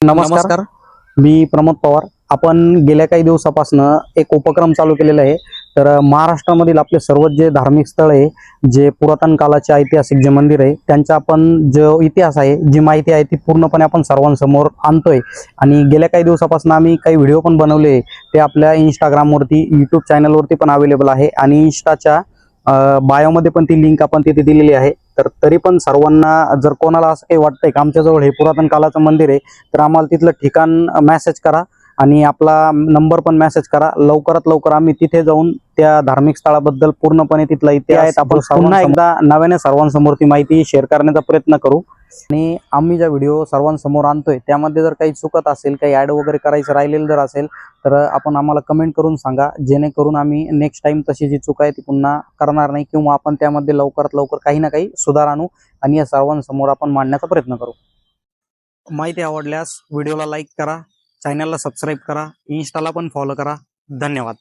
नमस्कार. मी प्रमोद पवार. आपण गेल्या काही दिवसापासून एक उपक्रम चालू केलेला आहे. तर महाराष्ट्रामधील आपले सर्व जे धार्मिक स्थळ आहे जे पुरातन काळाचे ऐतिहासिक जे मंदिर आहे त्यांचा आपण जो इतिहास आहे जी माहिती आहे ती पूर्णपणे आपण सर्वांसमोर आणतोय. आणि गेल्या काही दिवसापासून आम्ही काही व्हिडिओ पण बनवले ते आपल्या इंस्टाग्रामवरती यूट्यूब चॅनलवरती पण अवेलेबल आहे. आणि इन्स्टाच्या बायोमध्ये पण ती लिंक आपण तिथे दिलेली आहे. तर तरी पण सर्वांना जर कोणाला असं काही वाटतंय का आमच्याजवळ हे पुरातन काळाचं मंदिर आहे तर आम्हाला तिथलं ठिकाण मेसेज करा. आणि आपला नंबर पण मेसेज करा. लवकरात लवकर आम्ही तिथे जाऊन त्या धार्मिक स्थळाबद्दल पूर्णपणे तिथला इतिहास आपण पुन्हा एकदा नव्याने सर्वांसमोर ती माहिती शेअर करण्याचा प्रयत्न करू. आणि आम्ही ज्या व्हिडिओ सर्वांसमोर आणतोय त्यामध्ये जर काही चुकत असेल काही ऍड वगैरे करायचं राहिलेलं जर असेल तर आपण आम्हाला कमेंट करून सांगा. जेणेकरून आम्ही नेक्स्ट टाइम तशी जी चूक आहे ती पुन्हा करणार नाही किंवा आपण त्यामध्ये लवकरात लवकर काही ना काही सुधार आणू आणि या सर्वांसमोर आपण मांडण्याचा प्रयत्न करू. माहिती आवडल्यास व्हिडिओला लाईक करा. चॅनलला सबस्क्राईब करा. इन्स्टाला पण फॉलो करा. धन्यवाद.